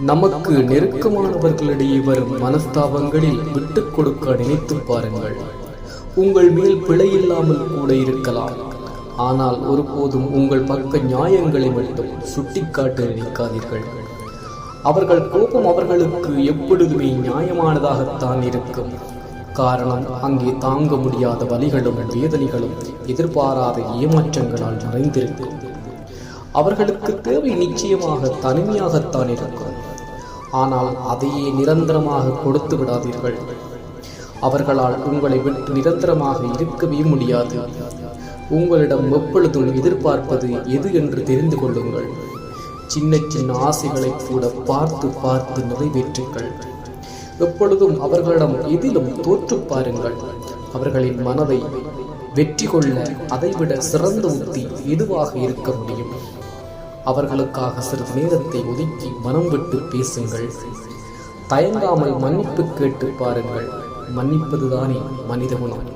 நமக்கு நெருக்கமானவர்களிடையே வரும் மனஸ்தாபங்களில் விட்டுக் கொடுக்க நினைத்து பாருங்கள். உங்கள் மேல் பிழை இல்லாமல் கூட இருக்கலாம். ஆனால் ஒருபோதும் உங்கள் பக்க நியாயங்களை மட்டும் சுட்டிக்காட்டு நினைக்காதீர்கள். அவர்கள் கோபம் அவர்களுக்கு எப்பொழுதுமே நியாயமானதாகத்தான் இருக்கும். காரணம் அங்கே தாங்க முடியாத வலிகளும் வேதனைகளும் எதிர்பாராத ஏமாற்றங்களால் நிறைந்திருக்கும். அவர்களுக்கு தேவை நிச்சயமாக தனிமையாகத்தான் இருக்கும். ஆனால் அதையே நிரந்தரமாக கொடுத்து விடாதீர்கள். அவர்களால் உங்களை விட்டு நிரந்தரமாக இருக்கவே முடியாது. உங்களிடம் எப்பொழுதும் எதிர்பார்ப்பது எது என்று தெரிந்து கொள்ளுங்கள். சின்ன சின்ன ஆசைகளை கூட பார்த்து பார்த்து நிறைவேற்றுங்கள். எப்பொழுதும் அவர்களிடம் எதிலும் தோற்று பாருங்கள். அவர்களின் மனதை வெற்றி கொள்ள அதைவிட சிறந்த உத்தி எதுவாக இருக்க முடியும்? அவர்களுக்காக சிறிது நேரத்தை ஒதுக்கி மனம் விட்டு பேசுங்கள். தயங்காமல் மன்னிப்பு கேட்டு பாருங்கள். மன்னிப்பதுதானே மனித குணம்.